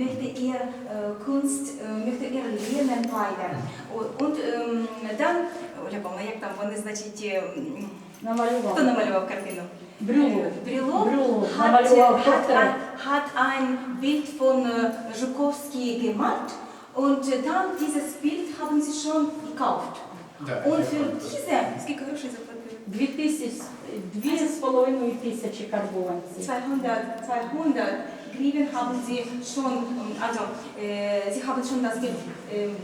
möchte er äh, Kunst, äh, möchte er lernen weiter. Und, und ähm, dann, Павловна, як там вони, значить, е, Намалював. хто намалював картину? Брюлов. Брюлов Брюлов hat, hat, ein, hat ein Bild von äh, Żukowski gemalt und äh, dann dieses Bild haben sie schon gekauft. Да, Und für diese, скільки грошей заплатили? Дві тисячі, дві з половиною тисячі карбованців. 200, 200 Grieben haben sie schon, ähm, also äh, sie haben schon das Geld ähm,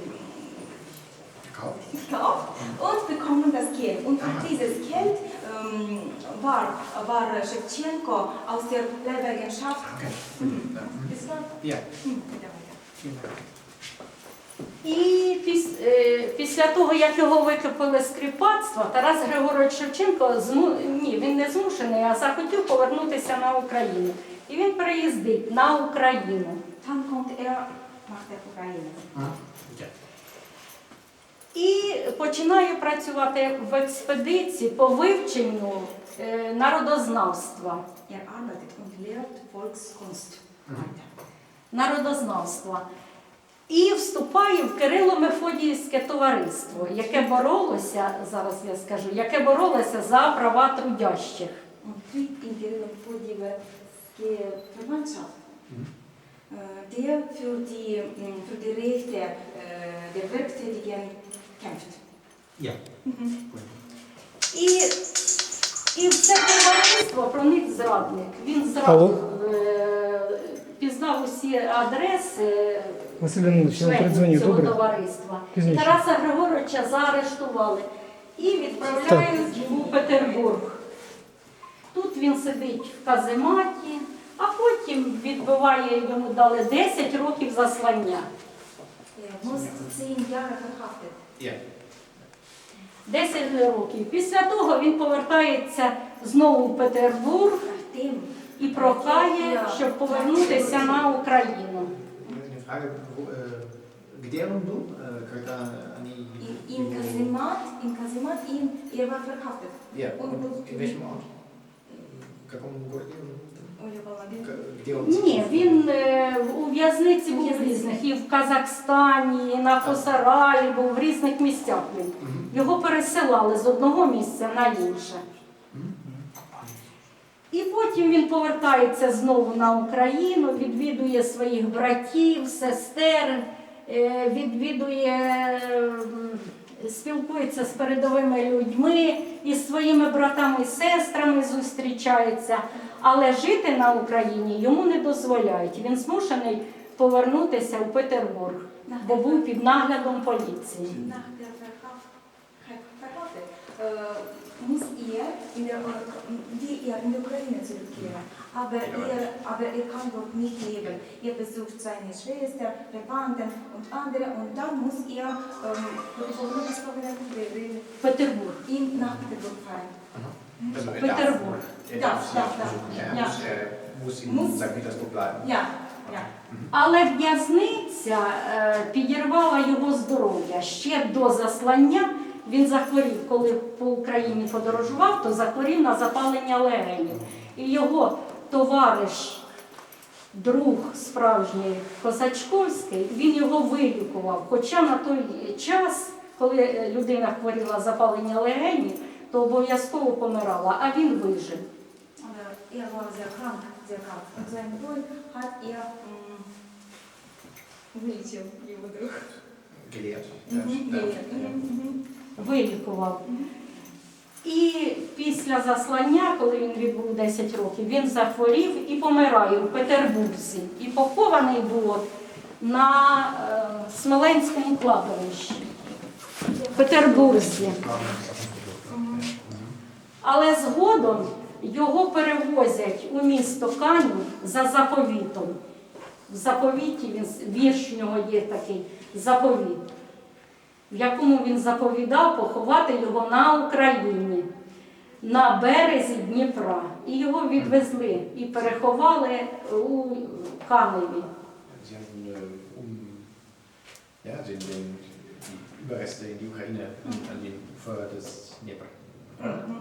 Gekauft? und bekommen das Geld. Und für dieses Geld ähm, war, war Shevchenko aus der Lehrbergenschaft. Okay. Mhm. Ja. Mhm. Hm. І піс, е, після того, як його викупили з кріпацтва, Тарас Григорович Шевченко зму, ні, він не змушений, а захотів повернутися на Україну. І він приїздить на Україну. Dann kommt er nach der Ukraine. Mhm. І починає працювати в експедиції по вивченню е, народознавства. Er arbeitet und lehrt Volkskunst народознавства. І вступає в Кирило-Мефодіївське товариство, яке боролося, зараз я скажу, яке боролося за права трудящих. Kirillo-Podjeverske Verwandtschaft, Mhm. der für die, für die Rechte der Werktätigen kämpft. Ja. Mhm. І, і це товариство проник зрадник. Він зрадив, е, пізнав усі адреси Василь Леонидович, я вам членів цього добре? товариства. Пізніше. Тараса Григоровича заарештували і відправляють у Петербург. Тут він сидить в казематі, а потім відбиває йому дали 10 років заслання. Er muss zehn Jahre verhaftet. Ja. 10 років. Після того він повертається знову в Петербург Nachdem і прохає, щоб повернутися на Україну. Eine Frage, wo, äh, где он был, äh, когда они... in, in Kasemat, in Kasemat ihn, er war verhaftet. Ja, Он und был in welchem Ort? В каком городе он был? Он Ні, він е, у в'язниці був в різних, і в Казахстані, і на Косараї, був в різних місцях він. Його пересилали з одного місця на інше. І потім він повертається знову на Україну, відвідує своїх братів, сестер, е, відвідує, м, спілкується з передовими людьми із своїми братами і сестрами зустрічається. Але жити на Україні йому не дозволяють. Він змушений повернутися у Петербург, бо був під наглядом поліції. Der äh, muss er in der, wie er in die Ukraine zurückkehren. Aber er, aber er kann dort nicht leben. Er besucht seine Schwester, Verwandten und andere und dann muss er ähm, Петербург. ihn nach Peterburg fahren. Er Peterburg. er Ja, ja, ja. Er muss, er in Muss. Petersburg bleiben. Ja, ja. Але в'язниця е, підірвала його здоров'я. Ще до заслання він захворів, коли по Україні подорожував, то захворів на запалення легенів. І його товариш, друг справжній Косачковський, він його вилікував. Хоча на той час, коли е, людина хворіла запалення легенів, то обов'язково помирала, а він вижив. Er war sehr krank, sehr krank. Und sein Bruder hat er вылечил его друг. Gelehrt. Mhm, ja. ja. Mhm, вилікував. І після заслання, коли він відбув 10 років, він захворів і помирає у Петербурзі. І похований був на е, Смоленському кладовищі в Петербурзі. Але згодом його перевозять у місто Канів за заповітом. В заповіті він вірш в нього є такий заповіт в якому він заповідав поховати його на Україні, на березі Дніпра. І його відвезли і переховали у Каневі. Sie haben äh, um, ja, den, den, die Überreste in die Ukraine an, an den Ufer des Dnieper.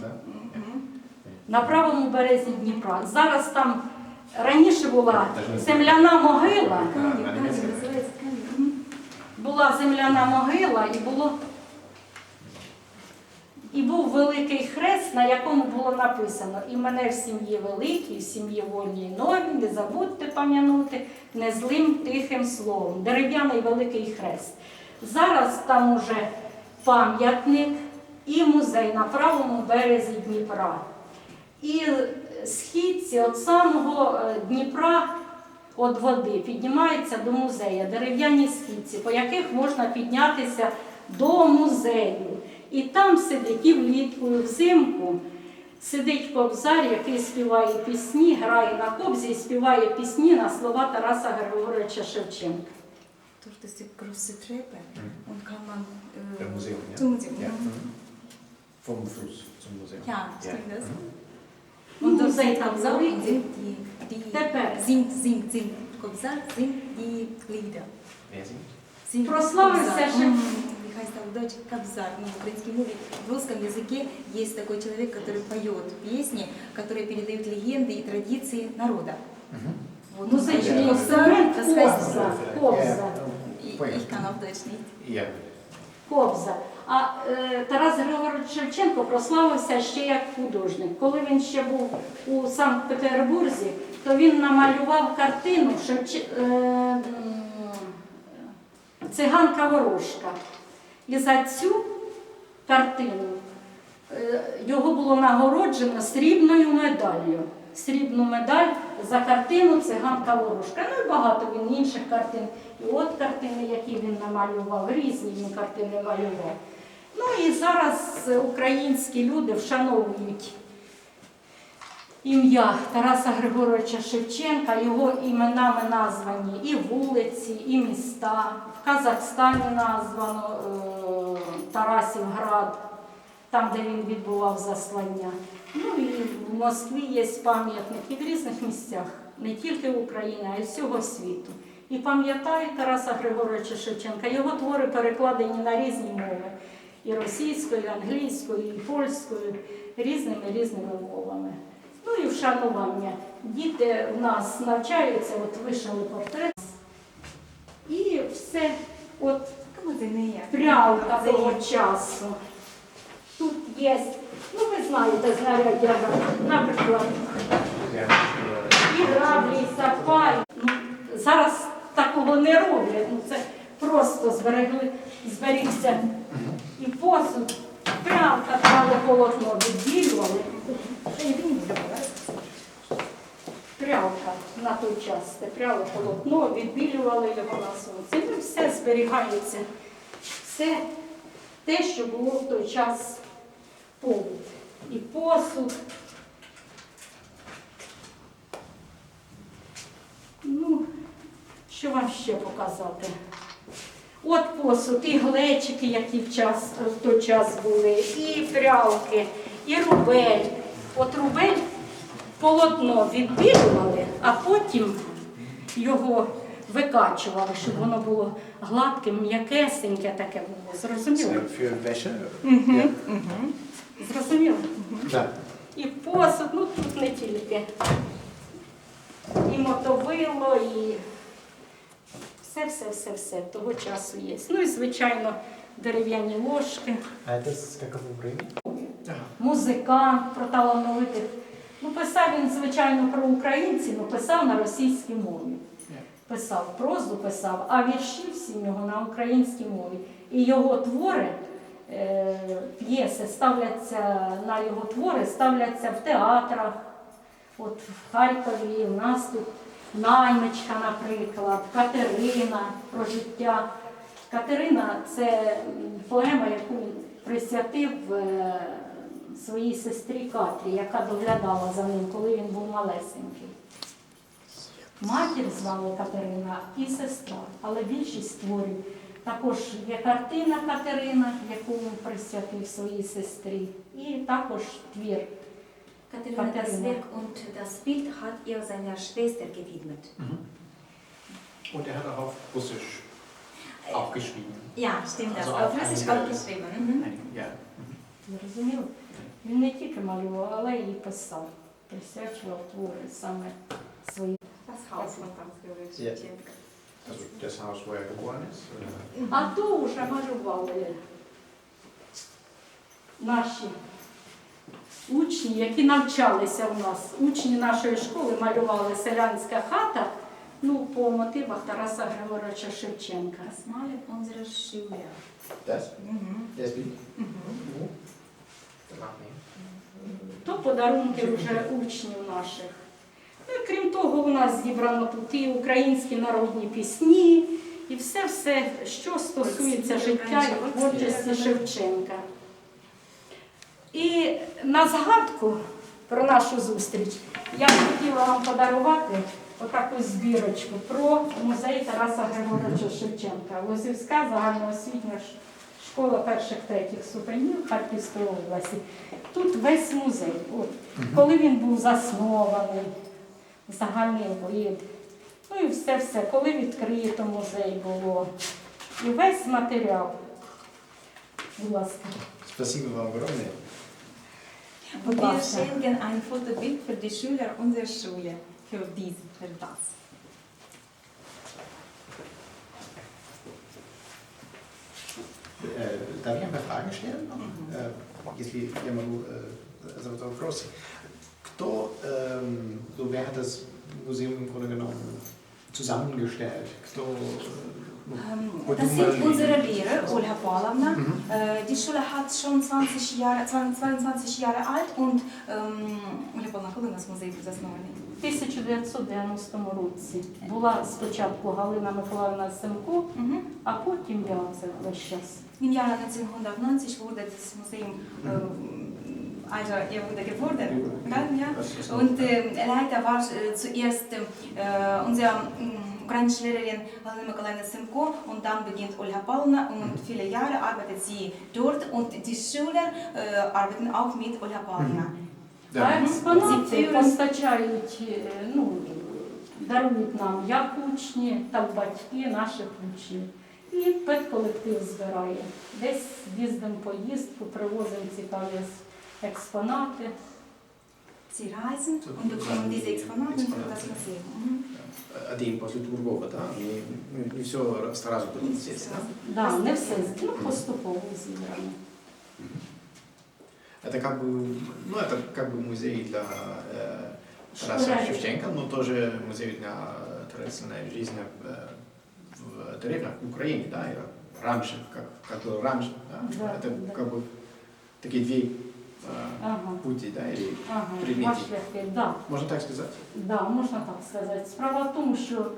Da? Mhm. На правому березі Дніпра. Зараз там раніше була земляна могила, Камінь, а, камінь, не це. називається камінь. Була земляна могила і було. І був великий хрест, на якому було написано і мене в сім'ї великій, в сім'ї вольній нові, не забудьте пам'янути не злим тихим словом. Дерев'яний великий хрест. Зараз там уже пам'ятник і музей на правому березі Дніпра. І східці від самого е, Дніпра від води піднімаються до музею, дерев'яні східці, по яких можна піднятися до музею. І там сидить і влітку, і взимку сидить кобзар, який співає пісні, грає на кобзі і співає пісні на слова Тараса Григоровича Шевченка. То, що си große Treppe und kann man äh, Der Museum, ja. zum Museum. Ja. Vom Fluss zum Museum. Ja, stimmt das. Ну, Und dort музей sind там Die, Тепер singt, singt, singt. Kobzar singt die Lieder. Wer singt? Singt Прославился Kobzar. же- М, Kobzar? Ну, в украинском мове, в русском языке есть такой человек, который поет песни, которые передают легенды и традиции народа. Вот он музичний поет інструмент Das heißt, кобза. Кобза. ich, ich kann auf Deutsch nicht. Ja. Кобза. А е, Тарас Григорович Шевченко прославився ще як художник. Коли він ще був у Санкт-Петербурзі, то він намалював картину Шевче... е, Циганка Ворожка. І за цю картину е, його було нагороджено срібною медаллю. Срібну медаль за картину Циганка Ворожка. Ну і багато він інших картин. І от картини, які він намалював, різні він картини малював. Ну і зараз українські люди вшановують ім'я Тараса Григоровича Шевченка, його іменами названі і вулиці, і міста. В Казахстані названо е, Тарасівград, там, де він відбував заслання. Ну і в Москві є пам'ятники в різних місцях, не тільки України, а й всього світу. І пам'ятають Тараса Григоровича Шевченка. Його твори перекладені на різні мови. І російською, і англійською, і польською, різними різними мовами. Ну і вшанування. Діти у нас навчаються, от вишили портрет. І все, от прялка того часу. Тут є, ну ви знаєте, знаряддя, наприклад, і граблі, і сапай. Ну, зараз такого не роблять. Ну, це просто зберегли, зберігся і посуд, прялка, прали полотно відбілювали. Прялка на той час, те пряли полотно, відбілювали його на сонці. Ну, все зберігається. Все те, що було в той час побут. І посуд. Ну, що вам ще показати? От посуд, і глечики, які в, час, в той час були, і прялки, і рубель. От рубель полотно відбілювали, а потім його викачували, щоб воно було гладке, м'якесеньке таке було. Зрозуміло? Wäsche? Ja. Зрозуміло? Da. І посуд, ну тут не тільки. І мотовило, і все, все, все, все того часу є. Ну і, звичайно, дерев'яні ложки, А це з якого времени? музикант про талановитих. Ну, писав він, звичайно, про українців, але писав на російській мові. Писав прозу, писав, а вірші всі в нього на українській мові. І його твори, е, п'єси ставляться на його твори, ставляться в театрах. От в Харкові, у нас тут наймичка, наприклад, Катерина про життя. Катерина це поема, яку присвятив е, своїй сестрі Катрі, яка доглядала за ним, коли він був малесенький. Матір звали Катерина і сестра, але більшість творів. Також є картина Катерина, яку він присвятив своїй сестрі, і також твір. Katharina, das Werk und das Bild hat er seiner Schwester gewidmet. Und er hat auch auf Russisch aufgeschrieben. Ja, stimmt das. Also Auf Russisch aufgeschrieben. Mhm. Ja. Зрозуміло? Він не тільки малював, але і писав, присвячував твори саме свої. Das Haus von Taras Grigorьевич Ja. Шевченко. Also das Haus, wo er geboren ist? Oder? А то вже малювали наші учні, які навчалися у нас. Учні нашої школи малювали селянська хата ну, по мотивах Тараса Григоровича Шевченка. Das malen unsere Schüler. Das? Das Bild? То подарунки вже учнів наших. Ну, крім того, у нас зібрано тут і українські народні пісні, і все-все, що стосується життя і творчості Шевченка. І на згадку про нашу зустріч я б хотіла вам подарувати отаку збірочку про музей Тараса Григоровича Шевченка. Лозівська загальноосвітня школа перших третіх ступенів Харківської області. Тут весь музей. От, коли він був заснований, загальний вид. Ну і все-все, коли відкрито музей було. І весь матеріал. Будь ласка. Спасибо вам огромное. Und wir schenken ein Fotobild für die Schüler unserer Schule. Für dies, für das. Э, Darf ich ein paar Fragen stellen? Äh, Если я могу äh, задать вопрос. Кто ähm, so während das Museum im Grunde genommen zusammengestellt? Кто, äh, Ähm, wo Das du sind mal- unsere Lehrer, Olha Pavlovna. Mhm. Äh, Die Schule hat schon 20 Jahre, 22 Jahre alt und ähm, Olha Pavlovna, коли у нас музей був заснований? У 1990 році була спочатку Галина Миколаївна Семко, Mhm. а потім я це весь час. Im Jahr 1990 wurde das Museum, äh, also er wurde gefordert, gell, ja? Und äh, Leiter war äh, zuerst äh, unsere äh, ukrainische Lehrerin Halina Mikolayevna Simko und dann beginnt Olha Paulna und viele Jahre arbeitet sie dort und die Schüler äh, arbeiten auch mit Olha Paulna. А експонати постачають, е, ну, дарують нам як учні, так батьки наших учнів. І педколектив збирає. Десь їздимо поїздку, привозимо цікаві с- експонати. Sie reisen und bekommen diese Exponate für das Museum. Mhm. Один после другого, да? Не, не- не все сразу будет здесь, да? Да, не все, ну, поступово зібрано. Это как бы, ну это как бы музей для э, Тараса Школя. Шевченко, но тоже музей для традиционной жизни э, в деревнях Украины, да, и раньше, как, как было раньше, да? Да, это да. как бы такие две э, Ага, пути, да, или ага, шляхи, да. можно так сказать? Да, можна так сказати. Справа в тому, що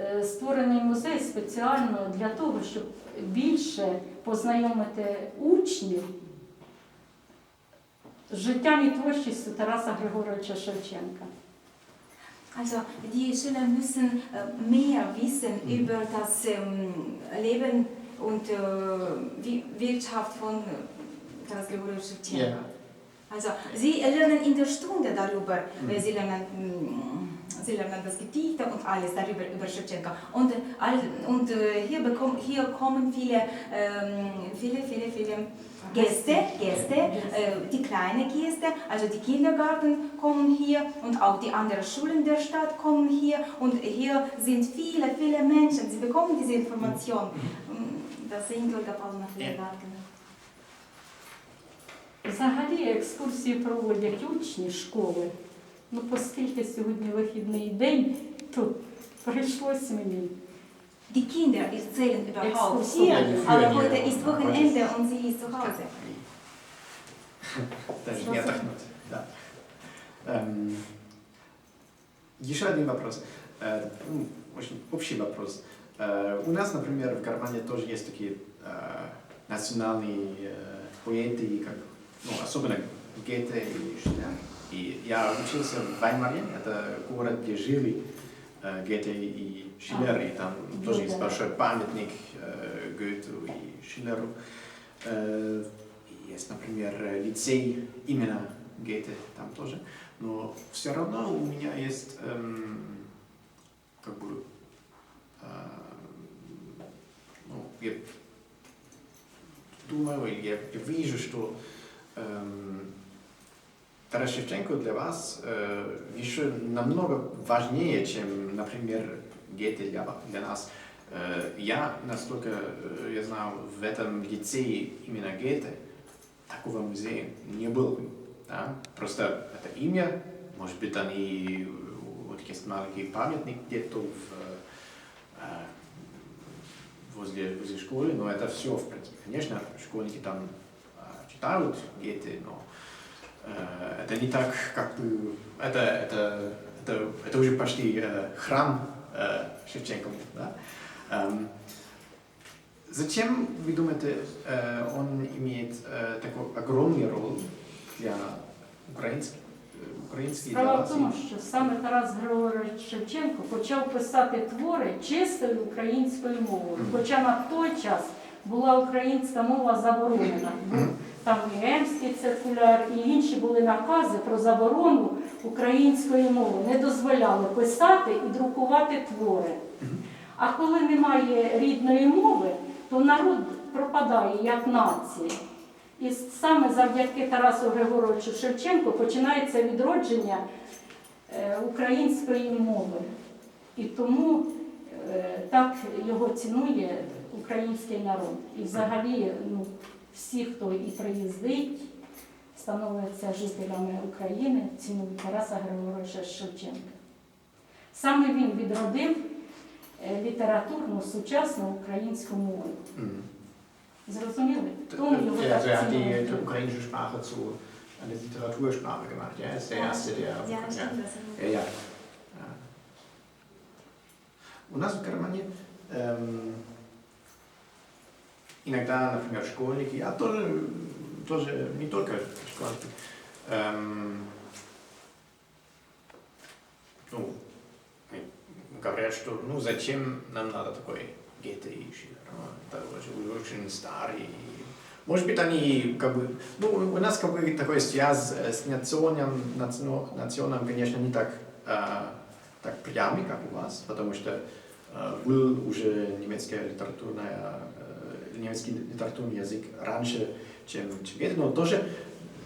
е, створений музей спеціально для того, щоб більше познайомити учнів з життям і творчістю Тараса Григоровича Шевченка. Also die Schüler müssen äh, mehr wissen über das ähm, Leben und äh, wie Wirtschaft von äh, Taras Grigorьевич Shevchenko. Ja. Also sie lernen in der Stunde darüber, äh, sie lernen mm, Sie lernen das Gedichte und alles darüber über Shevchenko. Und, und äh, hier, bekommen, hier kommen viele, ähm, viele, viele, viele Gäste, Gäste, äh, die kleinen Gäste, also die Kindergarten kommen hier und auch die anderen Schulen der Stadt kommen hier und hier sind viele, viele Menschen, sie bekommen diese Information. Mm, Das sind Olga Pavlovna Flegarten. Взагалі екскурсії проводять учні школи. Ну, оскільки сьогодні вихідний день, то прийшлось мені. Die Kinder erzählen überhaupt Exkursion. hier, Ja, die führen aber hier heute auch. ist Wochenende und sie ist zu Hause. Даже не отдохнуть. Да. Эм, еще один вопрос. Э, ну, очень общий вопрос. Э, у нас, например, в Кармане тоже есть такие э, национальные э, поэты, как, ну, особенно Гете и Шляр. И я учился в Ваймаре, это город, где жили э, Гете и Шиллер, и там тоже есть большой памятник э, Гету и Шиллеру. Э, есть, например, лицей именно Гете там тоже. Но все равно у меня есть эм, как бы э, ну, я думаю, я, я вижу, что Тарас Шевченко для вас еще намного важнее, чем, например, Гете для, для нас. Я, насколько я знал, в этом лицее именно Гете такого музея не было. Да? Просто это имя, может быть, они, э, вот есть маленький памятник где-то в, возле, возле школы, но это все, в принципе. Конечно, школьники там э, читают Гете, но э, это не так, как бы, это, это, это, это уже почти э, храм э, Шевченко, да? Эм, зачем, вы думаете, э, он имеет э, такой огромный роль для украинских, української Справа в нації? тому, що саме Тарас Григорович Шевченко почав писати твори чистою українською мовою. Мгм. Хоча на той час була українська мова заборонена. Там і Емський циркуляр, і інші були накази про заборону української мови. Не дозволяли писати і друкувати твори. А коли немає рідної мови, то народ пропадає як нація. І саме завдяки Тарасу Григоровичу Шевченку починається відродження е, української мови. І тому е, так його цінує український народ. І взагалі ну, всі, хто і приїздить, становляться жителями України, цінують Тараса Григоровича Шевченка. Саме він відродив е, літературну сучасну українську мову. Зрозуміли? Тому його так цінують. einer Literatursprache gemacht. Ja, ist der Erste, der. Ja, Ja, ja. Ja. У нас в Германии эм, иногда, например, школьники, а тоже, тоже не только школьники, эм, ну, говорят, что ну зачем нам надо такой ГТИ, ну, это уже очень старый. Может быть, они как бы, ну, у нас как бы такой связь э, с национом, национ- национом, конечно, не так, э, так прямый, как у вас, потому что э, был уже немецкая литературная, э, немецкий литературный язык раньше, чем, чем Гете, но тоже,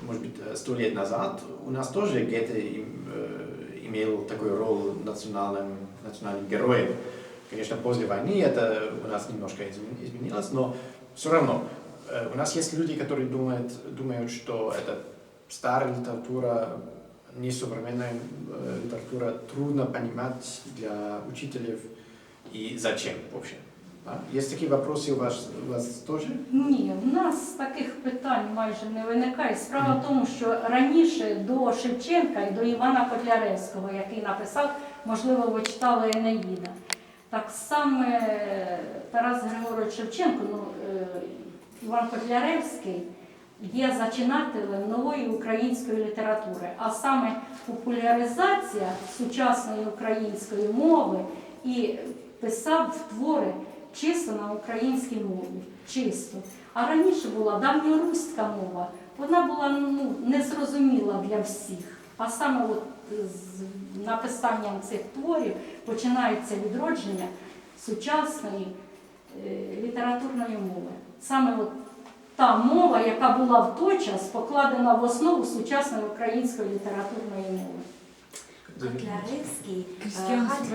может быть, сто лет назад у нас тоже Гете им, э, имел такую роль национальным, национальным героем. Конечно, после войны это у нас немножко измен- изменилось, но все равно э, у нас есть люди, которые думают, думают что это старая литература, несовременная э, литература трудно понимать для учителей и зачем вообще. Да? Есть такие вопросы у вас, у вас тоже? Ні, в нас таких питань майже не виникає. Справа в тому, що раніше до Шевченка і до Івана Котляревського, який написав, можливо, ви читали Енеїда. Так саме Тарас Григорович Шевченко, ну, е, Іван Котляревський є зачинателем нової української літератури, а саме популяризація сучасної української мови і писав твори чисто на українській мові, чисто. А раніше була давньоруська мова, вона була ну, незрозуміла для всіх. А саме от з написанням цих творів починається відродження сучасної е, літературної мови. Саме от та мова, яка була в той час покладена в основу сучасної української літературної мови. Котляревський е, Крістіан хат-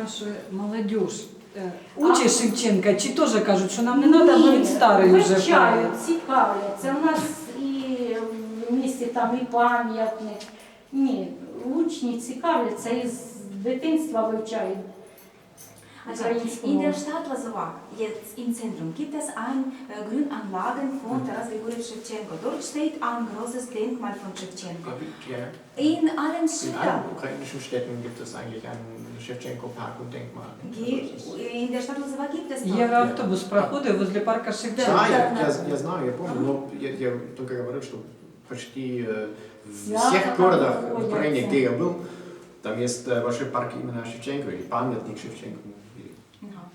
е, Учить Шевченка, чи теж кажуть, що нам не треба, бо він старий вже вивчають, цікавляться. У нас і в місті там і пам'ятник. Ні, учні цікавляться і з дитинства вивчають Also українську in der мову. Stadt Lasowak, jetzt im Zentrum, gibt es ein äh, Grünanlagen von Taras Grigorьевич Shevchenko. Dort steht ein großes Denkmal von Shevchenko. Ja. In allen In Schildern, allen ukrainischen Städten gibt es eigentlich einen Shevchenko-Park und Denkmal. ge- in der Stadt Lasowak gibt es Є dort. автобус проходив возле парка Да, Шевченка. Да, я, да, я, да. я знаю, я помню, Ага. но я, я только говорю, что почти э, в Свято всех там городах в проводятся. Украине, где я был, там есть э, большой парк именно Шевченко или памятник Шевченко.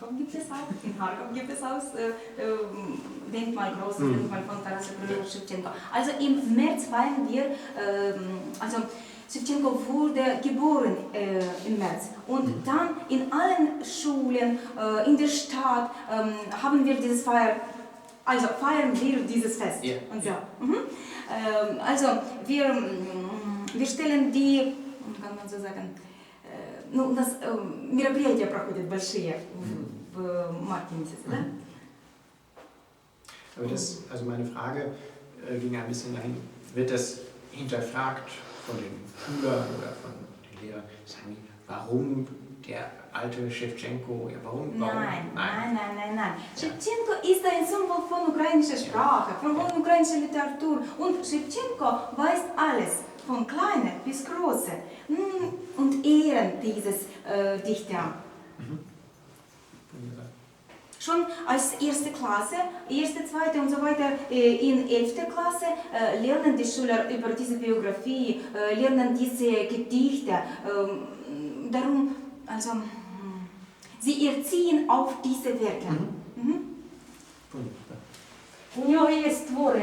Kharkov gibt es auch, in Kharkov gibt es auch äh, äh, Denkmal, mhm. Denkmal von Taras Shevchenko. Also im März feiern wir, äh, also Shevchenko wurde geboren äh, im März. Und mhm. dann in allen Schulen, äh, in der Stadt ähm, haben wir dieses Feier, also feiern wir dieses Fest. Yeah. Und so. Yeah. Mhm. Ähm, also wir, mm, wir stellen die, kann man so sagen, ну, у нас э, мероприятия проходят большие в, в марте месяце, да? Aber das, also meine Frage äh, ging ein bisschen dahin, wird das hinterfragt von den Schülern oder von den Lehrern? Sagen die, warum der alte Shevchenko, ja warum? warum? Nein, nein, nein, nein, nein. Shevchenko ist ein Symbol von ukrainischer Sprache, von ukrainischer Literatur. Und Shevchenko weiß alles, von kleinen bis großen. Mm, Und ehren dieses äh, Dichter. Schon als erste Klasse, erste, zweite und so weiter, äh, in elfte Klasse äh, lernen die Schüler über diese Biografie, äh, lernen diese Gedichte. Ähm, darum, also, hm, sie erziehen auf diese Werte. Mhm. Wunderbar. У нього є твори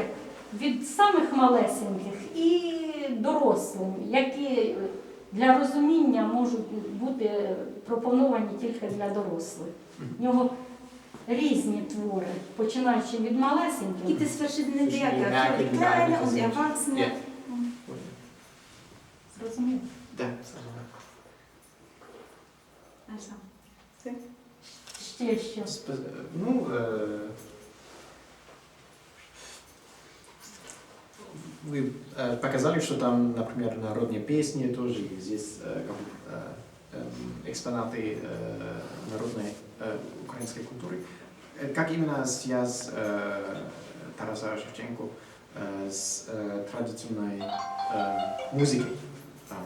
від самих малесеньких і дорослим, які для розуміння можуть бути пропоновані тільки для дорослих. У нього різні твори, починаючи від малесеньких. Geeignet und sind. Erwachsene. Ja. Зрозуміло? Also, Ще що. Ну, вы э, показали, что там, например, народные песни тоже, и здесь э, как бы, э, эм, экспонаты э, народной э, украинской культуры. Э, Как именно связь э, Тараса Шевченко э, с э, традиционной э, музыкой? Там,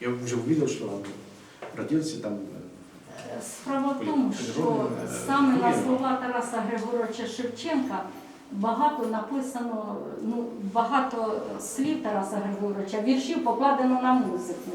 я уже увидел, что он родился там. э, Справа в тому, що саме на слова Тараса Григоровича Шевченка багато написано, ну, багато слів Тараса Григоровича, віршів покладено на музику.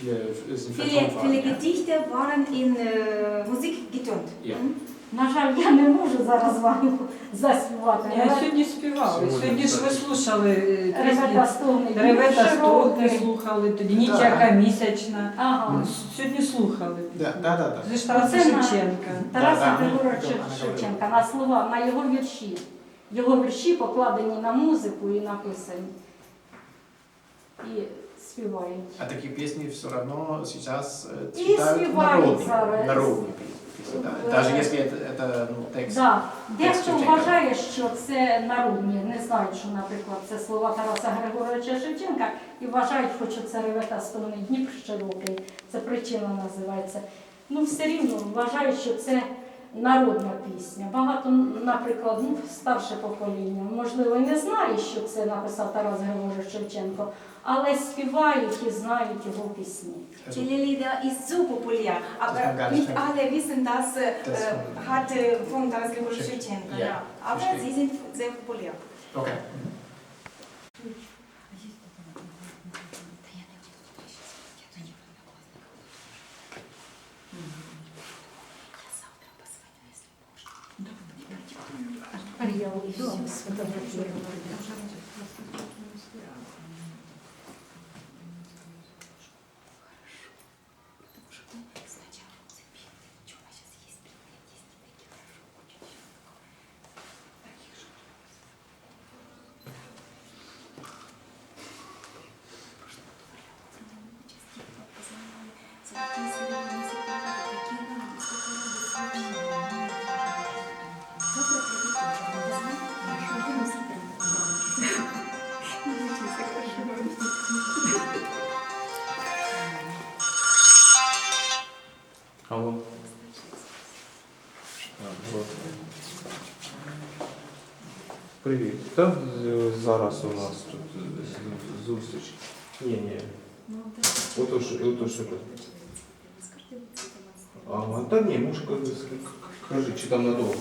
Viele, sind viele, vertont worden, ja. Gedichte waren in äh, Musik getönt. Ja. Mhm. На жаль, я не можу зараз вам заспівати. Я сьогодні співала. Сьогодні, Сьогодні ж ви так. слухали е, Ревета пісні. стогне, Ревета строки широкий. слухали, тоді ніч Так. яка місячна. Ага. Сьогодні слухали. Да, да, да. да. Це ж Тараса на- Шевченка. Тараса Да, да. Григоровича Шевченка на слова, на його вірші. Його вірші покладені на музику і написані. І співають. А такие песни все равно сейчас э, И читают спеваются, народные, э, народные песни. да. э, Даже если это, это ну, текст. Да. Дехто Шевченка. вважає, що це народні, не знають, що, наприклад, це слова Тараса Григоровича Шевченка, і вважають, хоч це ревета сторони Дніпр широкий, це причина називається. Ну, все рівно вважають, що це народна пісня. Багато, наприклад, ну, старше покоління, можливо, і не знає, що це написав Тарас Григорович Шевченко, але співають і знають його пісні. Viele Lieder ist so populär, aber nicht alle wissen, dass äh, äh, hat äh, von Taras Grigorij Schewtschenko. Shevchenko. Ja, Ja. Aber verstehe. sie sind sehr populär. okay. the virtue. Привіт. Та з- зараз у нас тут з- зустріч. Ні, ні. Ото що, ото що. Ага, та ні, може, кажи, чи там надовго.